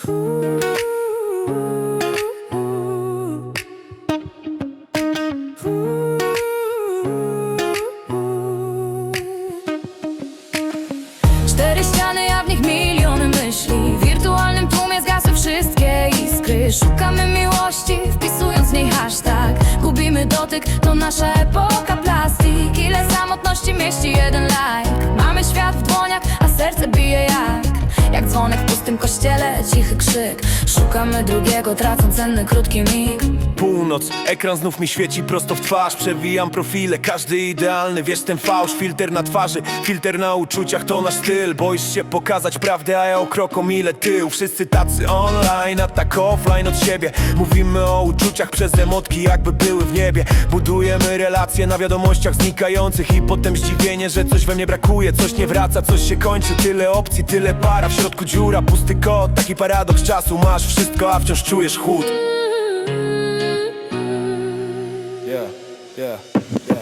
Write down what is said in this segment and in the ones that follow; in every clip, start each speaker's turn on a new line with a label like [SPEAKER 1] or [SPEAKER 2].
[SPEAKER 1] Cztery ściany, a w nich miliony myśli. W wirtualnym tłumie zgasły wszystkie iskry. Szukamy miłości, wpisując w niej hashtag. Gubimy dotyk, to nasza epoka plastik. Ile samotności mieści jeden like? Mamy świat w dłoniach, a serce bije jak dzwonek w pustym kościele, cichy krzyk. Szukamy drugiego, tracąc cenny krótki mig.
[SPEAKER 2] Północ, ekran znów mi świeci prosto w twarz. Przewijam profile, każdy idealny Wiesz ten fałsz, filtr na twarzy Filtr na uczuciach to nasz styl. Boisz się pokazać prawdę, a ja o krok mile tył. Wszyscy tacy online, a tak offline od siebie. Mówimy o uczuciach przez emotki jakby były w niebie. Budujemy relacje na wiadomościach znikających I potem zdziwienie, że coś we mnie brakuje. Coś nie wraca, coś się kończy. Tyle opcji, tyle para, w środku dziura Pusty kod, taki paradoks czasu Masz wszystko, a wciąż czujesz chłód. Yeah, yeah, yeah.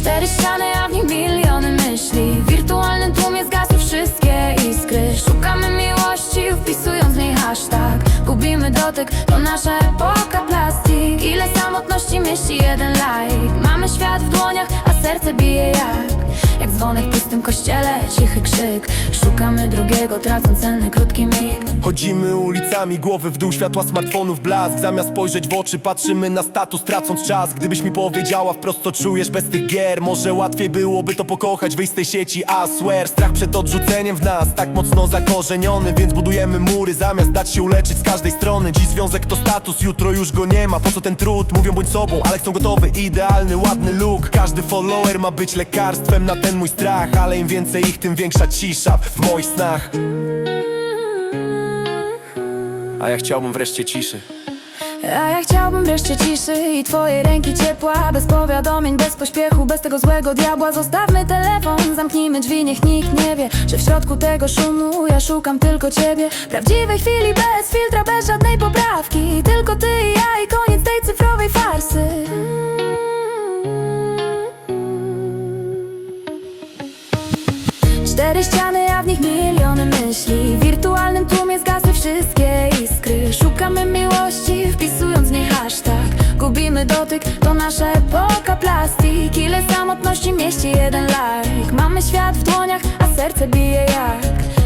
[SPEAKER 1] Cztery ściany, a w nich miliony myśli. W wirtualnym tłumie zgasły wszystkie iskry. Szukamy miłości, wpisując w niej hashtag. Gubimy dotyk, to nasza epoka plastik. Ile samotności mieści jeden like Mamy świat w dłoniach, a serce bije jak W pustym kościele, cichy krzyk. Szukamy drugiego, tracąc cenny krótki mig.
[SPEAKER 2] Chodzimy ulicami, głowy w dół, światła smartfonów blask. Zamiast spojrzeć w oczy, patrzymy na status, tracąc czas. Gdybyś mi powiedziała wprost, co czujesz bez tych gier Może łatwiej byłoby to pokochać, wyjść z tej sieci. A swear, strach przed odrzuceniem w nas Tak mocno zakorzeniony, więc budujemy mury Zamiast dać się uleczyć z każdej strony. Dziś związek to status, jutro już go nie ma. Po co ten trud? Mówią bądź sobą, ale chcą gotowy, idealny, ładny look. Każdy follower ma być lekarstwem na ten mój strach Ale im więcej ich, tym większa cisza w moich snach. A ja chciałbym wreszcie ciszy.
[SPEAKER 1] A ja chciałbym wreszcie ciszy i twojej ręki ciepła Bez powiadomień, bez pośpiechu, bez tego złego diabła. Zostawmy telefon, zamknijmy drzwi, niech nikt nie wie Że w środku tego szumu ja szukam tylko ciebie. Prawdziwej chwili bez filtra, bez żadnej poprawki Tylko ty Cztery ściany, a w nich miliony myśli. W wirtualnym tłumie zgasły wszystkie iskry. Szukamy miłości, wpisując w niej hashtag. Gubimy dotyk, to nasza epoka plastik Ile samotności mieści jeden like Mamy świat w dłoniach, a serce bije jak.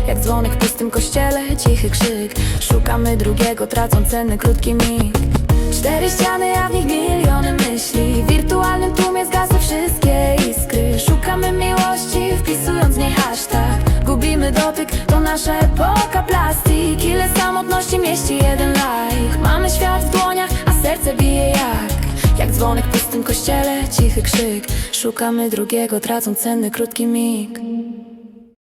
[SPEAKER 1] Jak dzwonek w pustym kościele, cichy krzyk. Szukamy drugiego, tracąc cenny krótki mig. Cztery ściany, a w nich miliony myśli. W wirtualnym tłumie zgasły wszystkie iskry. Szukamy miłości, dotyk, to nasza epoka plastik. Ile samotności mieści jeden like? Mamy świat w dłoniach, a serce bije jak. Jak dzwonek w pustym kościele, cichy krzyk. Szukamy drugiego, tracąc cenny krótki mig